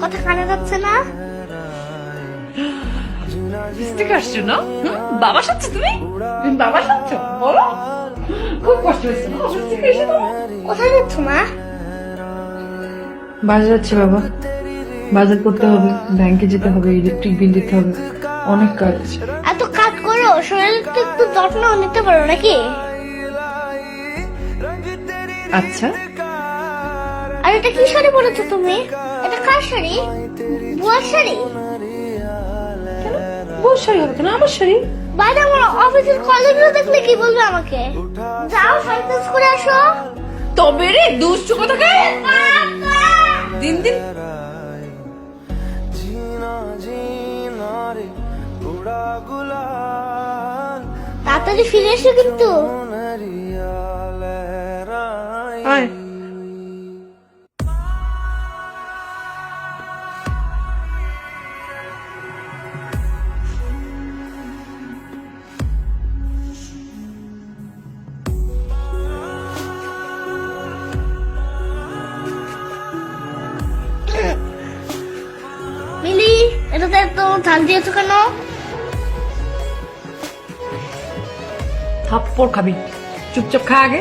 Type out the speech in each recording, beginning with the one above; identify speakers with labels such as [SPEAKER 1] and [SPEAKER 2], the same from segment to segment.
[SPEAKER 1] কথা যাচ্ছে না।
[SPEAKER 2] বাবা বাবা
[SPEAKER 3] বাজার যাচ্ছে বাবা। বাজার করতে হবে ব্যাংকে যেতে হবে ইলেকট্রিক বিল দিতে হবে। অনেক কাজ
[SPEAKER 1] শরীরটা একটু যত্ন নিতে পারো নাকি?
[SPEAKER 3] আচ্ছা।
[SPEAKER 1] আর এটা কি শাড়ি পরেছো তুমি? এটা কার শাড়ি? বুয়ার শাড়ি?
[SPEAKER 3] বুয়ার শাড়ি হবে কেন? আমার শাড়ি?
[SPEAKER 1] বাইরে আমার অফিসের কলিগরা দেখলে কি বলবে আমাকে? যাও সাইকেল করে আসো।
[SPEAKER 2] তবে রে দুষ্টু কোথাকে দিন দিন।
[SPEAKER 4] জিনা জিনা রে উড়া গুলা
[SPEAKER 1] তাড়াতাড়ি ফিরে এসো কিন্তু। মিলি এটা তো ধান দিয়েছ কেন?
[SPEAKER 3] থাপ্পড় খাবি। চুপচাপ খা আগে।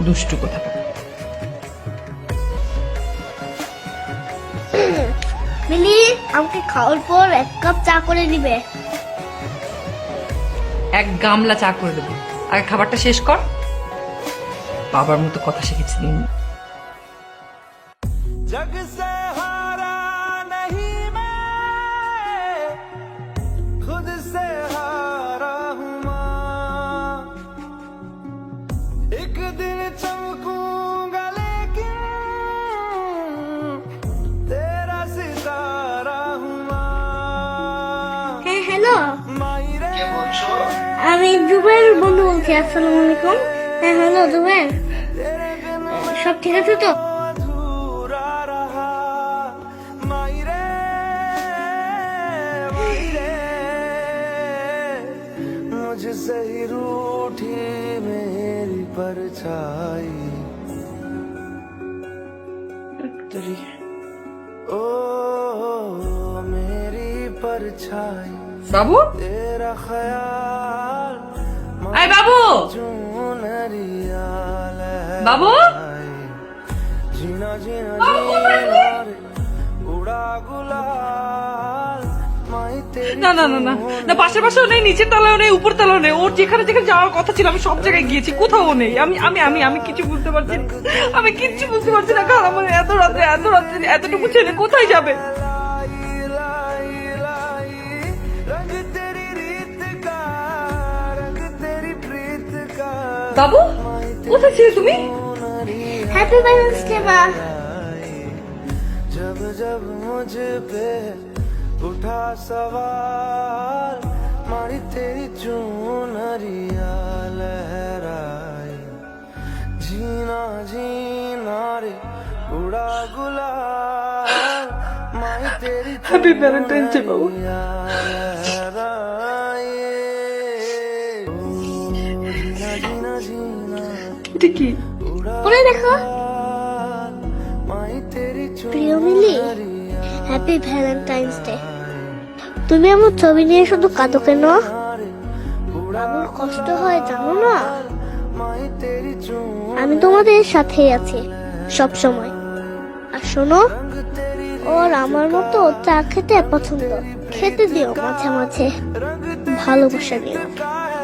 [SPEAKER 3] দুষ্টু কথা।
[SPEAKER 1] মিলি আমাকে খাওয়ার পর এক কাপ চা করে দিবে
[SPEAKER 3] এক গামলা চা করে দেবো। আগে খাবারটা শেষ কর। বাবার মতো কথা শিখেছি। দিন
[SPEAKER 1] আমি জুবের বন্ধু বলছি আসসালামু আলাইকুম হ্যাঁ হ্যালো জুবের
[SPEAKER 4] तेरे बिन
[SPEAKER 1] সব ঠিক আছে তো
[SPEAKER 4] अधूरा रहा माई रे माई रे मुझसे ही रूठी मेरी परछाई ओ मेरी परछाई
[SPEAKER 3] বাবু
[SPEAKER 4] तेरा ख्याल
[SPEAKER 3] আয় বাবু? না না না না। না পাশে পাশেও নেই, নিচের তলাও নেই, উপর তলাও নেই। ওর যেখানে যেখানে যাওয়ার কথা ছিল, আমি সব জায়গায় গিয়েছি, কোথাও নেই। আমি আমি আমি আমি কিছু বুঝতে পারছি আমি কিচ্ছু বুঝতে পারছি না। কারণ আমার এত রাত্রে এত রাত্রে, এতটুকু ছেলে কোথায় যাবে? বাবু কোথায় ছিলে তুমি
[SPEAKER 1] হ্যাপি ভ্যালেন্স ডে মা
[SPEAKER 4] जब जब मुझ पे उठा सवाल मारी तेरी चूनरिया लहराई जीना जीना रे उड़ा गुलाल माई तेरी
[SPEAKER 3] Happy Valentine's Day, বাবু। এটা কি?
[SPEAKER 1] পরে দেখো। প্রিয় মিলি হ্যাপি ভ্যালেন্টাইন্স ডে তুমি আমার ছবি নিয়ে শুধু কাঁদো কেন? আমার কষ্ট হয় জানো না? আমি তোমাদের সাথেই আছি সব সময়। আর শোনো ওর আমার মতো চা খেতে পছন্দ। খেতে দিও মাঝে মাঝে। ভালোবাসা দিও।